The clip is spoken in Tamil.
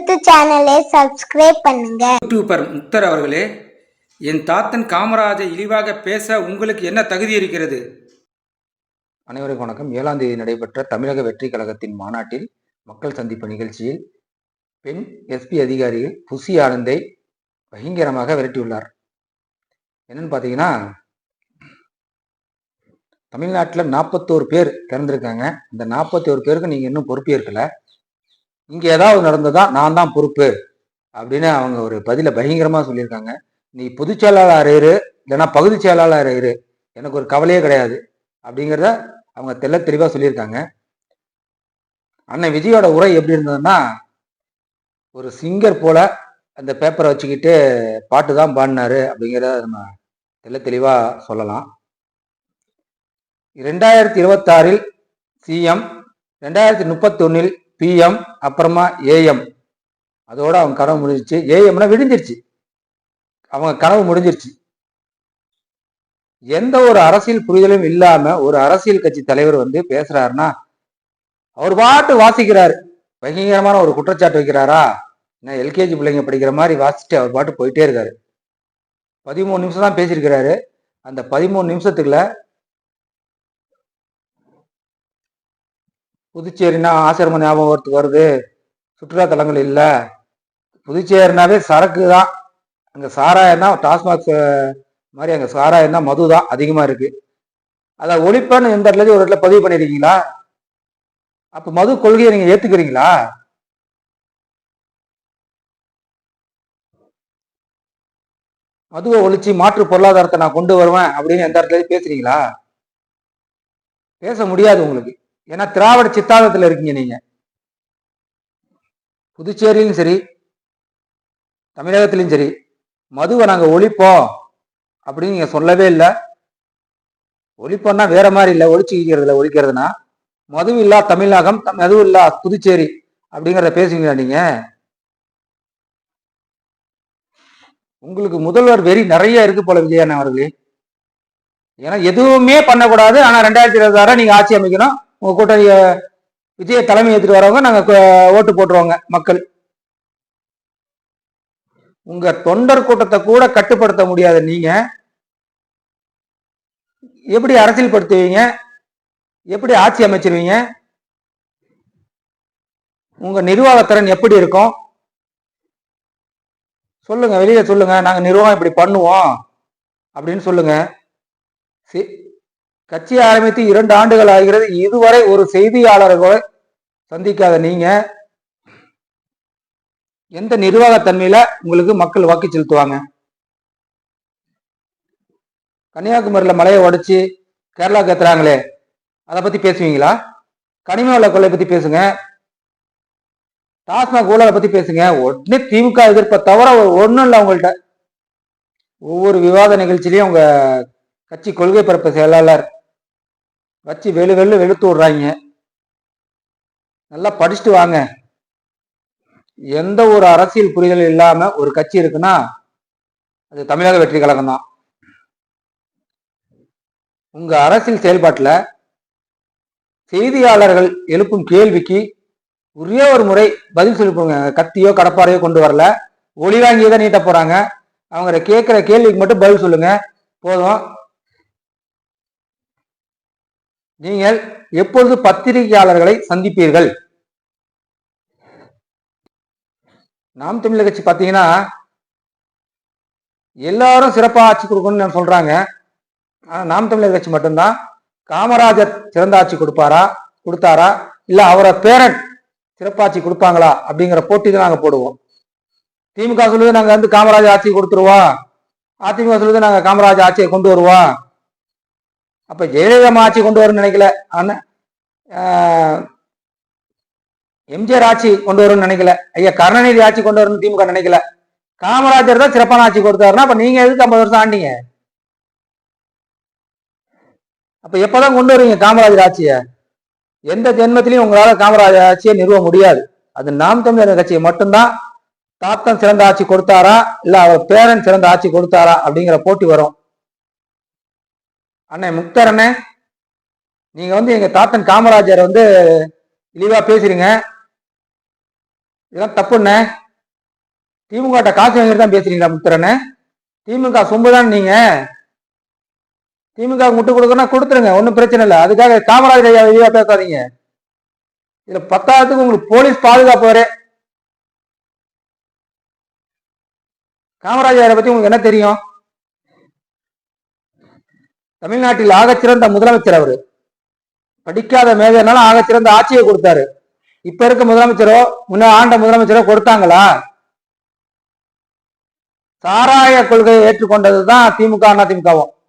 முத்து சேனலை சப்ஸ்கிரைப் பண்ணுங்க. யூடியூபர் முக்தர் அவர்களே என் தாத்தன் காமராஜை இழிவாக பேச உங்களுக்கு என்ன தகுதி இருக்கிறது? அனைவருக்கும் வணக்கம். ஏழாம் தேதி நடைபெற்ற தமிழக வெற்றி கழகத்தின் மாநாட்டில் மக்கள் சந்திப்பு நிகழ்ச்சியில் பெண் எஸ்பி அதிகாரிகள் புசி ஆனந்தை பயங்கரமாக விரட்டியுள்ளார். என்னன்னு பார்த்தீங்கன்னா தமிழ்நாட்டில் நாற்பத்தோரு பேர் திறந்திருக்காங்க இந்த நாற்பத்தோரு பேருக்கு நீங்கள் இன்னும் பொறுப்பேற்கல. இங்கே ஏதாவது நடந்ததா நான் தான் பொறுப்பு அப்படின்னு அவங்க ஒரு பதில பயங்கரமாக சொல்லியிருக்காங்க. நீ பொதுச் செயலாளர் இரு இல்லைன்னா பகுதி செயலாளர் இரு. எனக்கு ஒரு கவலையே கிடையாது அப்படிங்கிறத அவங்க தெல்ல தெளிவாக சொல்லியிருக்காங்க. அண்ணன் விஜயோட உரை எப்படி இருந்ததுன்னா ஒரு சிங்கர் போல அந்த பேப்பரை வச்சுக்கிட்டு பாட்டு தான் பாடினாரு அப்படிங்கிறத நம்ம தெள்ள தெளிவாக சொல்லலாம். ரெண்டாயிரத்தி இருபத்தாறில் சிஎம் ரெண்டாயிரத்தி முப்பத்தொன்னில் பிஎம் அப்புறமா ஏஎம் அதோட அவங்க கனவு முடிஞ்சிருச்சு ஏஎம்னா விடிஞ்சிருச்சு. அவங்க கனவு முடிஞ்சிருச்சு. எந்த ஒரு அரசியல் புரிதலும் இல்லாம ஒரு அரசியல் கட்சி தலைவர் வந்து பேசுறாருன்னா அவர் பாட்டு வாசிக்கிறாரு. பயங்கரமான ஒரு குற்றச்சாட்டு வைக்கிறாரா? என்ன எல்கேஜி பிள்ளைங்க படிக்கிற மாதிரி வாசிச்சுட்டு அவர் பாட்டு போயிட்டே இருக்காரு. பதிமூணு நிமிஷம் தான் பேசியிருக்கிறாரு. அந்த பதிமூணு நிமிஷத்துக்குள்ள புதுச்சேரினா ஆசிரம ஞாபகத்துக்கு வருது. சுற்றுலா தலங்கள் இல்லை. புதுச்சேரினாவே சரக்கு தான். அங்கே சாராயம் தான் டாஸ்மாக் மாதிரி அங்கே சாராயம் தான் மது தான் அதிகமாக இருக்குது அதை ஒழிப்பன்னு எந்த இடத்துல ஒரு இடத்துல பதிவு பண்ணிருக்கீங்களா? அப்போ மது கொள்கையை நீங்கள் ஏற்றுக்கிறீங்களா மதுவை ஒழிச்சு மாற்று பொருளாதாரத்தை நான் கொண்டு வருவேன் அப்படின்னு எந்த இடத்துல பேசுறீங்களா? பேச முடியாது உங்களுக்கு. ஏன்னா திராவிட சித்தாந்தத்தில் இருக்கீங்க நீங்க. புதுச்சேரியிலும் சரி தமிழகத்திலும் சரி மதுவை நாங்க ஒழிப்போம் அப்படின்னு நீங்க சொல்லவே இல்லை. ஒழிப்போம்னா வேற மாதிரி இல்லை ஒழிச்சுக்கிறதுல ஒழிக்கிறதுனா மது இல்லா தமிழகம் மது இல்லா புதுச்சேரி அப்படிங்கிறத பேசுவீங்களா நீங்க? உங்களுக்கு முதல்வர் வெறி நிறைய இருக்கு போல விஜயன் அவர்களே. ஏன்னா எதுவுமே பண்ணக்கூடாது. ஆனா ரெண்டாயிரத்தி இருபத்தாறு நீங்க ஆட்சி அமைக்கணும். உங்க கூட்டணி விஜய தலைமை ஏற்றுட்டு வரவங்க நாங்க ஓட்டு போட்டுருவாங்க மக்கள். உங்க தொண்டர் கூட்டத்தை கூட கட்டுப்படுத்த முடியாத நீங்க எப்படி அரசியல் படுத்துவீங்க எப்படி ஆட்சி அமைச்சிருவீங்க? உங்க நிர்வாகத்திறன் எப்படி இருக்கும்? சொல்லுங்க வெளியில சொல்லுங்க நாங்க நிர்வாகம் இப்படி பண்ணுவோம் அப்படின்னு சொல்லுங்க. சரி கட்சி ஆரம்பித்து இரண்டு ஆண்டுகள் ஆகிறது. இதுவரை ஒரு செய்தியாளர்களை சந்திக்காத நீங்க எந்த நிர்வாகத்தன்மையில உங்களுக்கு மக்கள் வாக்கு செலுத்துவாங்க? கன்னியாகுமரியில மலையை உடைச்சு கேரளா ஏத்துறாங்களே அதை பத்தி பேசுவீங்களா? கனிம வள கொள்ளை பத்தி பேசுங்க. டாஸ்மாக் ஊழலை பத்தி பேசுங்க. உடனே திமுக எதிர்ப்பை தவிர ஒன்றும் இல்லை உங்கள்கிட்ட ஒவ்வொரு விவாத நிகழ்ச்சியிலையும் அவங்க கட்சி கொள்கை பரப்பு செயலாளர் வச்சு வெளு வெளு வெளுத்து விடுறாங்க. நல்லா படிச்சுட்டு வாங்க. எந்த ஒரு அரசியல் புரிதல் இல்லாம ஒரு கட்சி இருக்குன்னா அது தமிழக வெற்றி கழகம் தான். உங்க அரசியல் செயல்பாட்டுல செய்தியாளர்கள் எழுப்பும் கேள்விக்கு ஒரே ஒரு முறை பதில் சொல்லிப்போங்க கத்தியோ கடப்பாரையோ கொண்டு வரல. ஒளி வாங்கியே தான் நீட்ட போறாங்க. அவங்க கேட்கிற கேள்விக்கு மட்டும் பதில் சொல்லுங்க. போதும். நீங்கள் எப்பொழுது பத்திரிகையாளர்களை சந்திப்பீர்கள்? நாம் தமிழக கட்சி பார்த்தீங்கன்னா எல்லாரும் சிறப்பாக ஆட்சி கொடுக்கணும்னு சொல்றாங்க. ஆனால் நாம் தமிழர் கட்சி மட்டும்தான். காமராஜர் சிறந்த ஆட்சி கொடுப்பாரா? கொடுத்தாரா? இல்ல அவரை பேரன் சிறப்பாட்சி கொடுப்பாங்களா? அப்படிங்கிற போட்டி தான் நாங்க போடுவோம். திமுக சொல்லுது நாங்க வந்து காமராஜர் ஆட்சி கொடுத்துருவோம். அதிமுக சொல்லுது நாங்க காமராஜர் ஆட்சியை கொண்டு வருவோம். அப்ப ஜெயலலிதா ஆட்சி கொண்டு வரும்னு நினைக்கல. ஆனா எம்ஜிஆர் ஆட்சி கொண்டு வரும்னு நினைக்கல. ஐயா கருணாநிதி ஆட்சி கொண்டு வரும்னு திமுக நினைக்கல. காமராஜர் தான் சிறப்பான ஆட்சி கொடுத்தாருன்னா அப்ப நீங்க எதுக்கு ஐம்பது வருஷம் ஆண்டீங்க? அப்ப எப்பதான் கொண்டு வருவீங்க காமராஜர் ஆட்சியை? எந்த ஜென்மத்திலையும் உங்களால காமராஜர் ஆட்சியை நிறுவ முடியாது. அது நாம் தமிழர் கட்சியை மட்டும்தான் தாத்தன் சிறந்த ஆட்சி கொடுத்தாரா இல்ல அவர் பேரன் சிறந்த ஆட்சி கொடுத்தாரா அப்படிங்கிற போட்டி வரும். அண்ணே முக்தர் அண்ணே நீங்க வந்து எங்க தாத்தன் காமராஜர் வந்து இழிவா பேசுறீங்க இதெல்லாம் தப்புண்ணே. திமுக காசு வாங்கிட்டு தான் பேசுறீங்களா முக்தரண்ணே திமுக சொம்பு தான் நீங்க. திமுக முட்டு கொடுக்கணும்னா கொடுத்துருங்க ஒன்றும் பிரச்சனை இல்லை. அதுக்காக காமராஜர் ஐயா வெளியா பேசாதீங்க. இதுல பத்தாயிரத்துக்கு உங்களுக்கு போலீஸ் பாதுகாப்பு வரே. காமராஜரை பற்றி பத்தி உங்களுக்கு என்ன தெரியும்? தமிழ்நாட்டில் ஆகச்சிறந்த முதலமைச்சர் அவரு. படிக்காத மேதைனாலும் ஆகச்சிறந்த ஆட்சியை கொடுத்தாரு. இப்ப இருக்க முதலமைச்சரோ முன்ன ஆண்ட முதலமைச்சரோ கொடுத்தாங்களா? சாராய கொள்கையை ஏற்றுக்கொண்டதுதான் திமுக அதிமுகவும். திமுகவும்